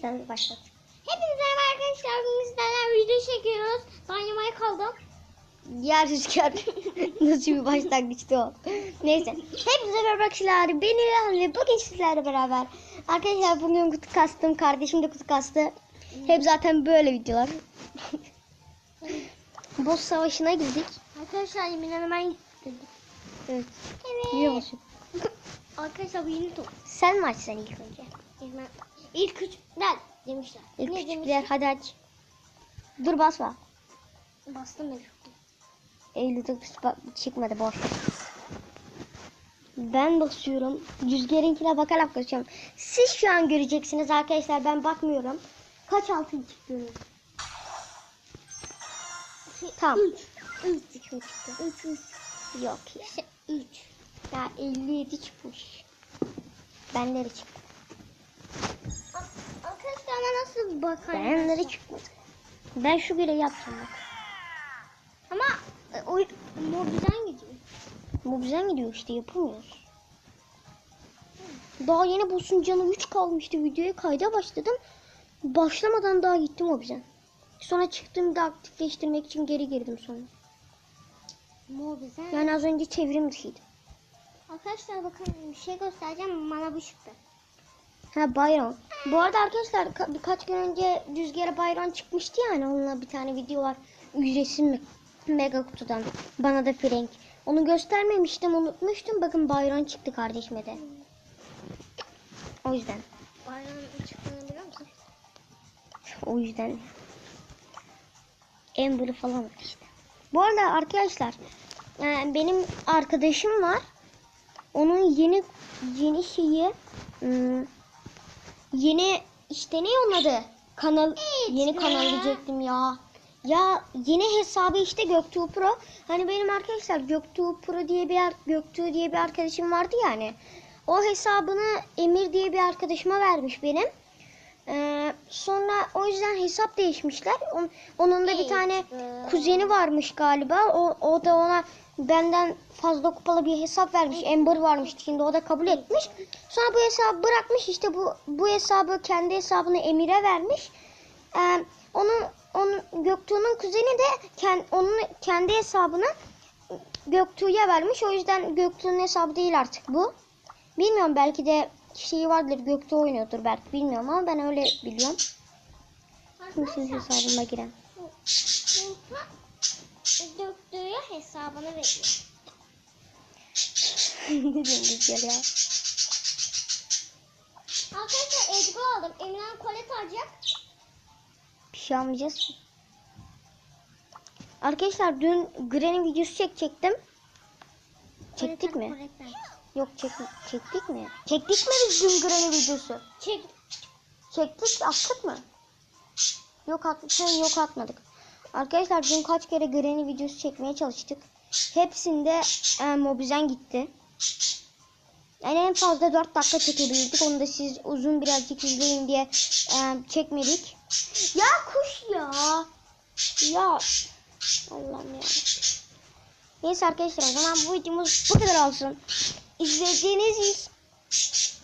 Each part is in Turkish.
Sen başlat. Hepinize merhaba arkadaşlar. Bugün sizlerle video çekiyoruz. Dynamite kaldım. Ya Rüzgar nasıl bir başlangıçtı o. Neyse. Hepinize merhaba arkadaşlar. Ben İlhan ve bugün sizlerle beraber. Arkadaşlar bugün kutu kastım. Kardeşim de kutu kastı. Hep zaten böyle videolar. Boss savaşına girdik. Arkadaşlar yemin ederim ben Evet. Evet. Biliyor musun? Arkadaşlar bu yeni top. Sen mi açsan ilk önce? İlk üçler demişler. İlk ne küçükler hadi aç. Dur basma. Bastım ben. Eylül'de çıkmadı boş. Ben basıyorum. Rüzgarınkine bakarak basıyorum. Siz şu an göreceksiniz arkadaşlar. Ben bakmıyorum. Kaç altın çıktığını. Tamam. 3. 3 mü çıktı? 3. 3. Yok ya. İşte 3. Ya 57 çıkmış. Bende de çıktı. Ama nasıl bakar? Bende de çıkmadı. Ben şu görevi yapacağım bak. Ama e, o mobilden gidiyor. Güzel gidiyor işte yapamıyoruz. Daha yeni boss'un canı 3 kalmıştı. Videoya kayda başladım. Başlamadan daha gittim o bize. Sonra çıktım da aktifleştirmek için geri girdim sonra. Mobilden. Yani az önce çevrim dışıydı. Arkadaşlar bakın bir şey göstereceğim. Bana bu çıktı. Ha Bayron. Bu arada arkadaşlar ka- birkaç gün önce Rüzgar'a Bayron çıkmıştı yani. Onunla bir tane video var. Ücretsiz mi? Mega kutudan. Bana da Frank. Onu göstermemiştim unutmuştum. Bakın Bayron çıktı kardeşime de. O yüzden. Bayramın çıktığını biliyor musun? O yüzden Amber'ı falan var işte. Bu arada arkadaşlar e, benim arkadaşım var. Onun yeni yeni şeyi hmm, yeni işte ne onun adı? Kanal yeni kanal diyecektim ya. Ya yeni hesabı işte Göktuğ Pro. Hani benim arkadaşlar Göktuğ Pro diye bir Göktuğ diye bir arkadaşım vardı yani. O hesabını Emir diye bir arkadaşıma vermiş benim. Ee, sonra o yüzden hesap değişmişler. On- onun da bir tane kuzeni varmış galiba. O, o da ona benden fazla kupalı bir hesap vermiş. Ember varmış. Şimdi o da kabul etmiş. Sonra bu hesabı bırakmış. İşte bu bu hesabı kendi hesabını Emir'e vermiş. Ee, onun onun Göktuğ'un kuzeni de kend, onun kendi hesabını Göktuğ'a vermiş. O yüzden Göktuğ'un hesabı değil artık bu. Bilmiyorum belki de şeyi vardır Göktuğ oynuyordur belki bilmiyorum ama ben öyle biliyorum. Kimsin hesabıma giren. Döktüğü hesabını veriyor. ne diyorsun ya? Arkadaşlar Edgar aldım. Eminen kolet alacak. Bir şey almayacağız. Arkadaşlar dün Granny videosu çekecektim. Çektik mi? Yok çek çektik mi? Çektik mi biz dün Granny videosu? Çek. Çektik attık mı? Yok attık yok atmadık. Arkadaşlar dün kaç kere Granny videosu çekmeye çalıştık. Hepsinde e, Mobizen gitti. Yani en fazla 4 dakika çekebildik. Onu da siz uzun birazcık izleyin diye e, çekmedik. Ya kuş ya. Ya. Allah'ım ya. Neyse arkadaşlar o zaman bu videomuz bu kadar olsun. İzlediğiniz için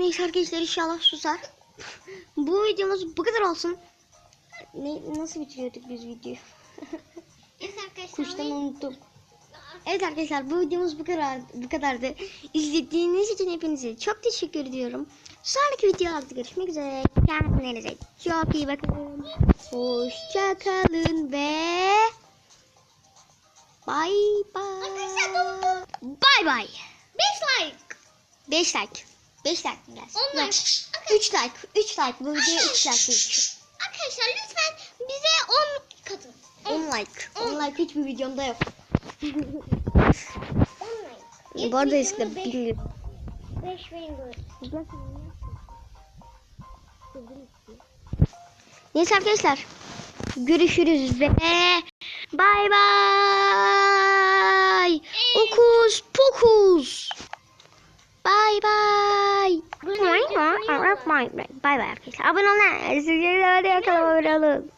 Neyse arkadaşlar inşallah susar. bu videomuz bu kadar olsun. Ne, nasıl bitiriyorduk biz videoyu? Evet arkadaşlar. Kuştan unuttum. Evet arkadaşlar bu videomuz bu kadar bu kadardı. İzlediğiniz için hepinize çok teşekkür ediyorum. Sonraki videolarda görüşmek üzere. Kendinize çok iyi bakın. Hoşça kalın ve bay bay. Arkadaşlar. Bay bay. 5 like. 5 like. 5 like mi gelsin? 10 like. 3 like. 3 like. Bu videoya 3 like geçiyor. Arkadaşlar lütfen bize 10 katın. 10 like. 10 like hiçbir videomda yok. 10 like. Bu arada videomda beş- bilmiyorum. 5 benim böyle. Neyse arkadaşlar. Görüşürüz ve bay bay. Okus pokus. Bay bay. Bay bay arkadaşlar. Abone olun. Sizleri de yakalamayı unutmayın.